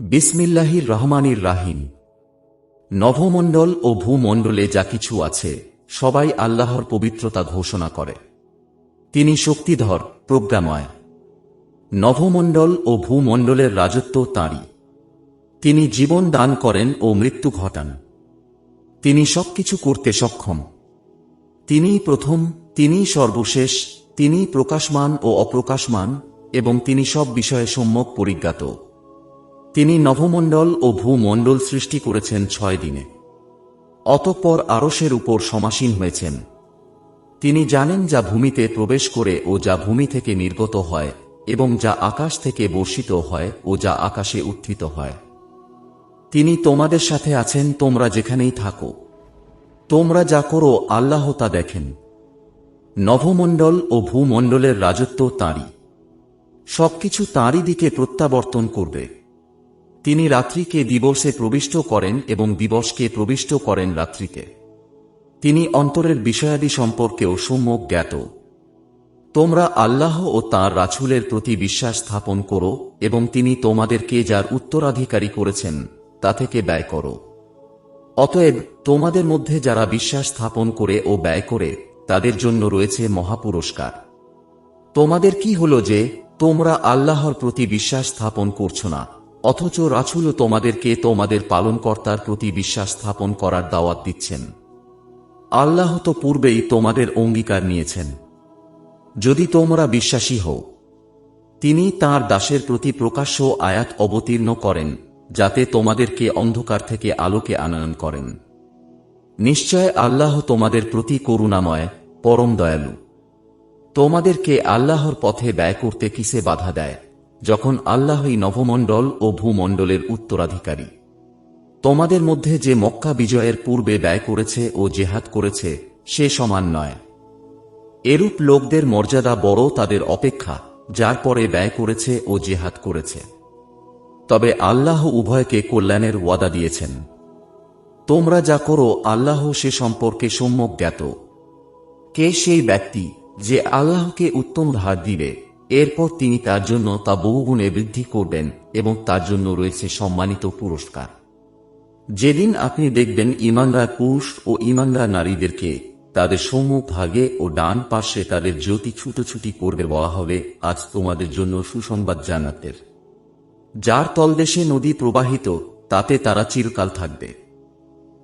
বিসমিল্লাহির রহমানির রাহিম। নভমণ্ডল ও ভূমণ্ডলে যা কিছু আছে, সবাই আল্লাহর পবিত্রতা ঘোষণা করে। তিনি শক্তিধর, প্রজ্ঞাময়। নভমণ্ডল ও ভূমণ্ডলের রাজত্ব তাঁরই। তিনি জীবন দান করেন ও মৃত্যু ঘটান। তিনি সবকিছু করতে সক্ষম। তিনিই প্রথম, তিনিই সর্বশেষ, তিনিই প্রকাশমান ও অপ্রকাশমান, এবং তিনি সব বিষয়ে সম্যক পরিজ্ঞাত। তিনি নভমণ্ডল ও ভূমণ্ডল সৃষ্টি করেছেন ছয় দিনে। অতঃপর আরসের উপর সমাসীন হয়েছেন। তিনি জানেন যা ভূমিতে প্রবেশ করে ও যা ভূমি থেকে নির্গত হয় এবং যা আকাশ থেকে বর্ষিত হয় ও যা আকাশে উত্থিত হয়। তিনি তোমাদের সাথে আছেন, তোমরা যেখানেই থাকো। তোমরা যা করো, আল্লাহ তা দেখেন। নভমণ্ডল ও ভূমণ্ডলের রাজত্ব তাঁরই। সবকিছু তাঁরই দিকে প্রত্যাবর্তন করবে। তিনি রাত্রিকে দিবসে প্রবিষ্ট করেন এবং দিবসকে প্রবিষ্ট করেন রাত্রিকে। তিনি অন্তরের বিষয়াদি সম্পর্কেও সম্যক জ্ঞাত। তোমরা আল্লাহ ও তাঁর রাছুলের প্রতি বিশ্বাস স্থাপন করো এবং তিনি তোমাদেরকে যার উত্তরাধিকারী করেছেন, তা থেকে ব্যয় করো। অতএব তোমাদের মধ্যে যারা বিশ্বাস স্থাপন করে ও ব্যয় করে, তাদের জন্য রয়েছে মহাপুরস্কার। তোমাদের কি হলো যে তোমরা আল্লাহর প্রতি বিশ্বাস স্থাপন করছ না? অথচ রাছুলও তোমাদেরকে তোমাদের পালনকর্তার প্রতি বিশ্বাস স্থাপন করার দাওয়াত দিচ্ছেন। আল্লাহ তো পূর্বেই তোমাদের অঙ্গীকার নিয়েছেন। যদি তোমরা বিশ্বাসী হও, তিনি তার দাসের প্রতি প্রকাশ্য আয়াত অবতীর্ণ করেন, যাতে তোমাদেরকে অন্ধকার থেকে আলোকে আনয়ন করেন। নিশ্চয় আল্লাহ তোমাদের প্রতি করুণাময়, পরম দয়ালু। তোমাদেরকে আল্লাহর পথে ব্যয় করতে কিসে বাধা দেয়? যখন আল্লাহই নভমণ্ডল ও ভূমণ্ডলের উত্তরাধিকারী। তোমাদের মধ্যে যে মক্কা বিজয়ের পূর্বে ব্যয় করেছে ও জেহাদ করেছে, সে সমান নয়। এরূপ লোকদের মর্যাদা বড় তাদের অপেক্ষা, যার পরে ব্যয় করেছে ও জেহাদ করেছে। তবে আল্লাহ উভয়কে কল্যাণের ওয়াদা দিয়েছেন। তোমরা যা করো, আল্লাহ সে সম্পর্কে সম্যক জ্ঞাত। কে সেই ব্যক্তি যে আল্লাহকে উত্তম ধার দিবে? এরপর তিনি তার জন্য তা বহুগুণে বৃদ্ধি করবেন এবং তার জন্য রয়েছে সম্মানিত পুরস্কার। যেদিন আপনি দেখবেন ইমানদার পুরুষ ও ইমানদার নারীদেরকে তাদের সম্মুখ ভাগে ও ডান পাশে তাদের জ্যোতি ছুটোছুটি করবে বলা হবে, আজ তোমাদের জন্য সুসংবাদ জানাতের যার তলদেশে নদী প্রবাহিত, তাতে তারা চিরকাল থাকবে।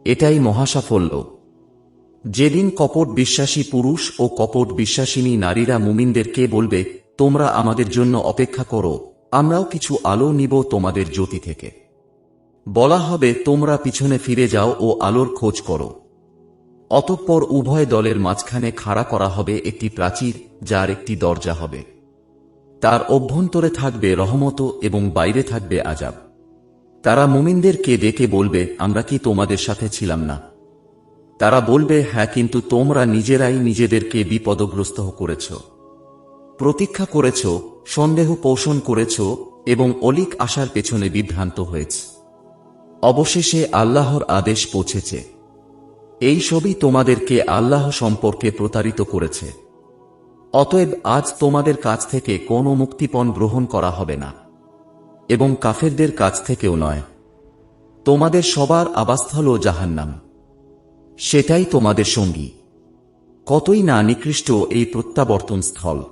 এটাই মহাসাফল্য। যেদিন কপট বিশ্বাসী পুরুষ ও কপট বিশ্বাসিনী নারীরা মুমিনদেরকে বলবে তোমরা আমাদের জন্য অপেক্ষা করো, আমরাও কিছু আলো নিব তোমাদের জ্যোতি থেকে। বলা হবে, তোমরা পিছনে ফিরে যাও ও আলোর খোঁজ করো। অতঃপর উভয় দলের মাঝখানে খাড়া করা হবে একটি প্রাচীর, যার একটি দরজা হবে। তার অভ্যন্তরে থাকবে রহমত এবং বাইরে থাকবে আজাব। তারা মুমিনদেরকে ডেকে বলবে, আমরা কি তোমাদের সাথে ছিলাম না? তারা বলবে হ্যাঁ কিন্তু তোমরা নিজেরাই নিজেদেরকে বিপদগ্রস্ত করেছ। প্রতীক্ষা করেছ, সন্দেহ পোষণ করেছ এবং অলিক আসার পেছনে বিভ্রান্ত হয়েছে। অবশেষে আল্লাহর আদেশ পৌঁছেছে। এই সবই তোমাদেরকে আল্লাহ সম্পর্কে প্রতারিত করেছে। অতএব আজ তোমাদের কাছ থেকে কোনো মুক্তিপণ গ্রহণ করা হবে না। এবং কাফেরদের কাছ থেকেও নয়। তোমাদের সবার আবাসস্থল ও জাহান্নাম। সেটাই তোমাদের সঙ্গী। কতই না নিকৃষ্ট এই প্রত্যাবর্তন স্থল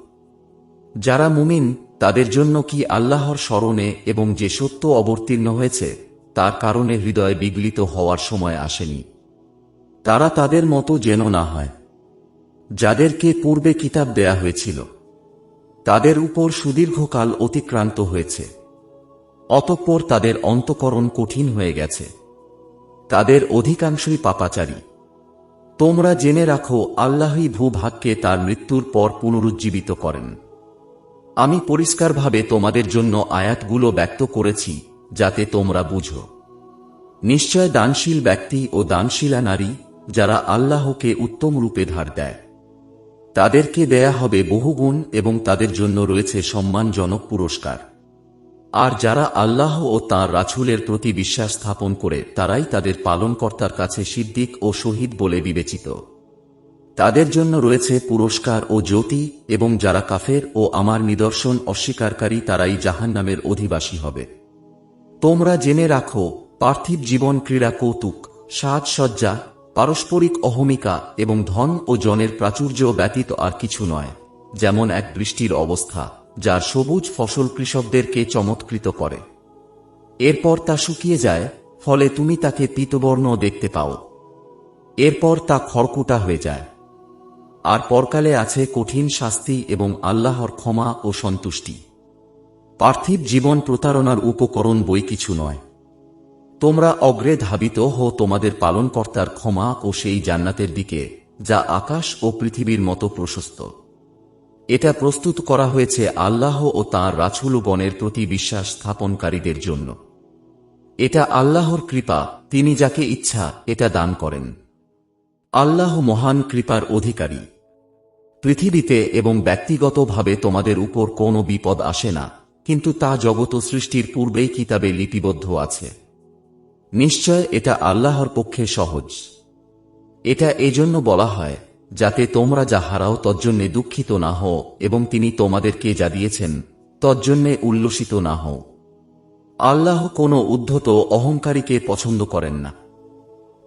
যারা মুমিন, তাদের জন্য কি আল্লাহর স্মরণে এবং যে সত্য অবতীর্ণ হয়েছে, তার কারণে হৃদয় বিগলিত হওয়ার সময় আসেনি। তারা তাদের মতো যেন না হয়, যাদেরকে পূর্বে কিতাব দেয়া হয়েছিল। তাদের উপর সুদীর্ঘকাল অতিক্রান্ত হয়েছে। অতঃপর তাদের অন্তকরণ কঠিন হয়ে গেছে। তাদের অধিকাংশই পাপাচারী। তোমরা জেনে রাখো, আল্লাহই ভূভাগকে তার মৃত্যুর পর পুনরুজ্জীবিত করেন। আমি পরিষ্কারভাবে তোমাদের জন্য আয়াতগুলো ব্যক্ত করেছি, যাতে তোমরা বুঝো। নিশ্চয় দানশীল ব্যক্তি ও দানশীলা নারী, যারা আল্লাহকে উত্তম রূপে ধার দেয়। তাদেরকে দেয়া হবে বহুগুণ এবং তাদের জন্য রয়েছে সম্মানজনক পুরস্কার। আর যারা আল্লাহ ও তাঁর রাছুলের প্রতি বিশ্বাস স্থাপন করে, তারাই তাদের পালনকর্তার কাছে সিদ্দিক ও শহীদ বলে বিবেচিত। তাদের জন্য রয়েছে পুরস্কার ও জ্যোতি, এবং যারা কাফের ও আমার নিদর্শন অস্বীকারী তারাই জাহান্নামের অধিবাসী হবে। তোমরা জেনে রাখো, পার্থিব জীবন ক্রীড়া কৌতুক সাজসজ্জা পারস্পরিক অহমিকা, এবং ধন ও জনের প্রাচুর্য ব্যতীত আর কিছু নয়, যেমন এক বৃষ্টির অবস্থা, যার সবুজ ফসল কৃষকদেরকে চমৎকৃত করে। এরপর তা শুকিয়ে যায়, ফলে তুমি তাকে পীতবর্ণ দেখতে পাও। এরপর তা খড়কুটা হয়ে যায়। আর পরকালে আছে কঠিন শাস্তি এবং আল্লাহর ক্ষমা ও সন্তুষ্টি। পার্থিব জীবন প্রতারণার উপকরণ বই কিছু নয়। তোমরা অগ্রে ধাবিত হো তোমাদের পালনকর্তার ক্ষমা ও সেই জান্নাতের দিকে, যা আকাশ ও পৃথিবীর মতো প্রশস্ত। এটা প্রস্তুত করা হয়েছে আল্লাহ ও তাঁর রাছুলগণের প্রতি বিশ্বাস স্থাপনকারীদের জন্য। এটা আল্লাহর কৃপা, তিনি যাকে ইচ্ছা, এটা দান করেন। আল্লাহ মহান কৃপার অধিকারী। পৃথিবীতে এবং ব্যক্তিগতভাবে তোমাদের উপর কোনো বিপদ আসে না, কিন্তু তা জগত সৃষ্টির পূর্বেই কিতাবে লিপিবদ্ধ আছে। নিশ্চয় এটা আল্লাহর পক্ষে সহজ। এটা এজন্য বলা হয়, যাতে তোমরা যা হারাও তজ্জন্যে দুঃখিত না হও এবং তিনি তোমাদেরকে যা দিয়েছেন তজ্জন্যে উল্লসিত না হও। আল্লাহ কোনো উদ্ধত অহংকারীকে পছন্দ করেন না।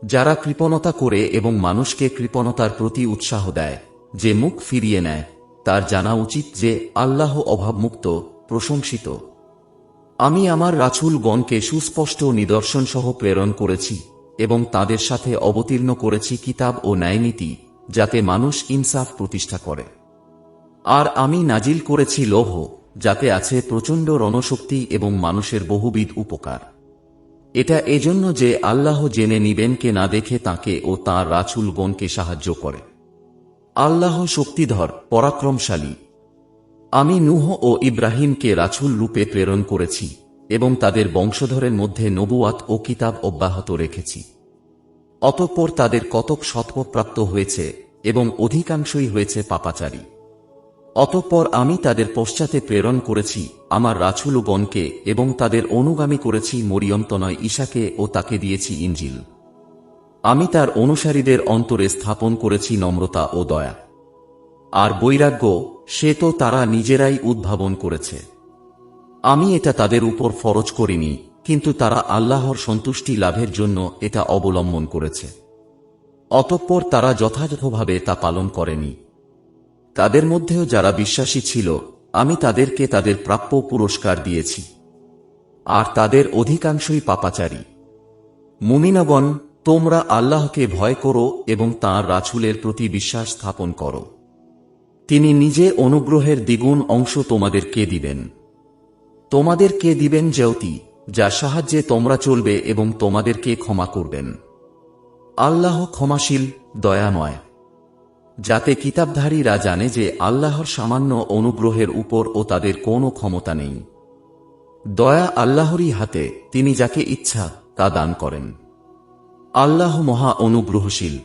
যারা কৃপণতা করে এবং মানুষকে কৃপণতার প্রতি উৎসাহ দেয় যে মুখ ফিরিয়ে নেয়, তার জানা উচিত যে আল্লাহ অভাবমুক্ত, প্রশংসিত। আমি আমার রাছুলগণকে সুস্পষ্ট নিদর্শন সহ প্রেরণ করেছি এবং তাদের সাথে অবতীর্ণ করেছি কিতাব ও ন্যায়নীতি, যাতে মানুষ ইনসাফ প্রতিষ্ঠা করে। আর আমি নাজিল করেছি লৌহ যাতে আছে প্রচণ্ড রণশক্তি এবং মানুষের বহুবিধ উপকার। এটা এজন্য যে আল্লাহ জেনে নিবেন কে না দেখে তাকে ও তাঁর রাছুলগণকে সাহায্য করে। আল্লাহ শক্তিধর, পরাক্রমশালী। আমি নুহ ও ইব্রাহিমকে রাছুল রূপে প্রেরণ করেছি এবং তাদের বংশধরের মধ্যে নবুয়াত ও কিতাব অব্যাহত রেখেছি। অতঃপর তাদের কতক সৎপপ্রাপ্ত হয়েছে এবং অধিকাংশই হয়েছে পাপাচারী। অতঃপর আমি তাদের পশ্চাতে প্রেরণ করেছি আমার রাছুলুগণকে এবং তাদের অনুগামী করেছি মরিয়মতনয় ঈশাকে ও তাকে দিয়েছি ইঞ্জিল আমি তার অনুসারীদের অন্তরে স্থাপন করেছি নম্রতা ও দয়া। আর বৈরাগ্য, সে তো তারা নিজেরাই উদ্ভাবন করেছে। আমি এটা তাদের উপর ফরজ করিনি, কিন্তু তারা আল্লাহর সন্তুষ্টি লাভের জন্য এটা অবলম্বন করেছে। অতঃপর তারা যথাযথভাবে তা পালন করেনি। তাদের মধ্যেও যারা বিশ্বাসী ছিল, আমি তাদেরকে তাদের প্রাপ্য পুরস্কার দিয়েছি। আর তাদের অধিকাংশই পাপাচারী। মুমিনাগণ তোমরা আল্লাহকে ভয় করো এবং তাঁর রাছুলের প্রতি বিশ্বাস স্থাপন করো। তিনি নিজে অনুগ্রহের দ্বিগুণ অংশ তোমাদেরকে দিবেন? তোমাদেরকে দিবেন জ্যোতি, যা সাহায্যে তোমরা চলবে এবং তোমাদেরকে ক্ষমা করবেন? আল্লাহ ক্ষমাশীল, দয়াময়। যাতে কিতাবধারীরা জানে যে আল্লাহর সামান্য অনুগ্রহের উপর ও তাদের কোনো ক্ষমতা নেই। দয়া আল্লাহরই হাতে, তিনি যাকে ইচ্ছা, তা দান করেন। আল্লাহ মহা অনুগ্রহশীল।